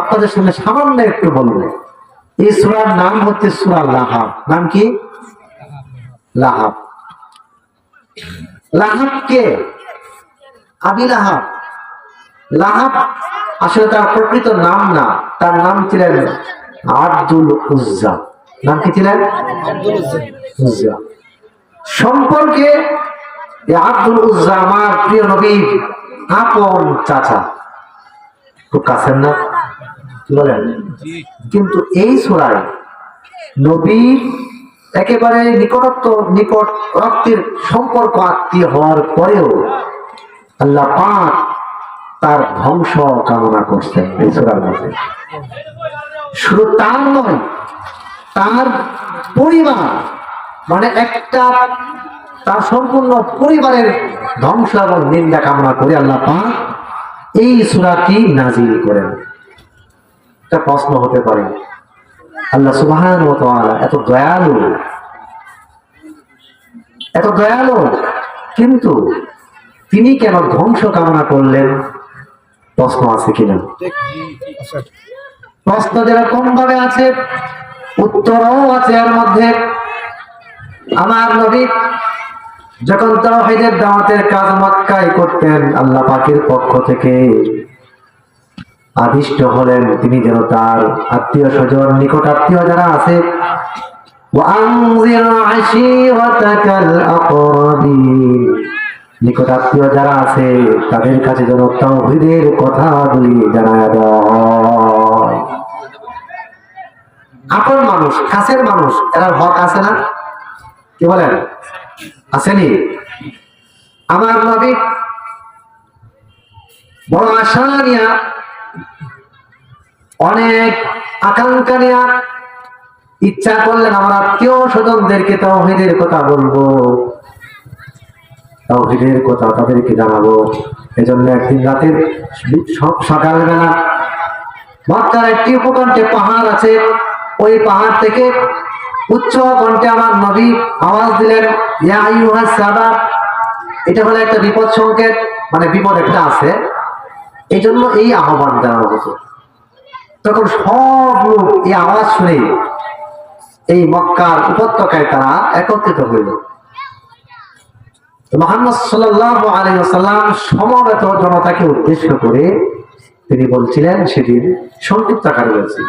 আপনাদের সামনে সামান্য একটু বলব। এই সুরার নাম হচ্ছে সুরা লাহাব। নাম কি? লাহাব। লাহাব কে? আবি লাহাব। লাহাব আসলে তার প্রকৃত নাম না তার নাম ছিলেন আব্দুল উজ্জা। নাম কি ছিলেন? উজ্জা। সম্পর্কে আব্দুল উজ্জা আমার প্রিয় নবীর আপন চাচা। খুব কাছের না? কি বলেন? কিন্তু এই সুরায় নবীর একেবারে নিকটত্ব, নিকট রক্তের সম্পর্ক আত্মীয় হওয়ার পরেও আল্লাহ পাক তার ধ্বংস কামনা করছেন এই সুরার মধ্যে। শুধু তার নয়, তার পরিবার মানে একটা তার সম্পূর্ণ পরিবারের ধ্বংস এবং নিন্দা কামনা করে আল্লাহ পাক এই সুরাটি নাজিল করেন। একটা প্রশ্ন হতে পারে। আল্লাহ সুবহান এত দয়ালু। এত দয়ালু। কিন্তু তিনি কেন ধ্বংস কামনা করলেন? প্রশ্ন আছে কিনা? প্রশ্ন যেরকম ভাবে আছে, উত্তরও আছে এর মধ্যে। আমার নবী যখন তাওহীদের দাওয়াতের কাজ মক্কায় করতেন, আল্লাহ পাকের পক্ষ থেকে আদিষ্ট হলেন তিনি যেন তার আত্মীয় স্বজন, নিকট আত্মীয় যারা আছে। নিকট আত্মীয় যারা আছে, তাদের কাছে যেন জানায় আপন মানুষ, কাছের মানুষ, এরা হক আছে না? কি বলেন? আসেনি? আমার নবী বড় আশা অনেক আকাঙ্ক্ষা নিয়া ইচ্ছা করলেন আমার আত্মীয় স্বজনদেরকে তাওহীদের কথা বলব। তাওহীদের কথা তাদেরকে জানাব। এজন্য একদিন রাতের সকালবেলা মক্কার একটি উপকণ্ঠে পাহাড় আছে। ওই পাহাড় থেকে উচ্চ কণ্ঠে আমার নবী আওয়াজ দিলেন এটা হলো একটা বিপদ সংকেত মানে বিপদ একটা আছে। এই জন্য এই আহ্বান জানানো হতো তখন সব লোক এই আওয়াজ শুনে এই মক্কার উপত্যকায় তারা একত্রিত হইল। মোহাম্মদ সাল্লাহ আলাইসাল্লাম সমবেত জনতাকে উদ্দেশ্য করে তিনি বলছিলেন, সেদিন সংক্ষিপ্ত আকার বলছি।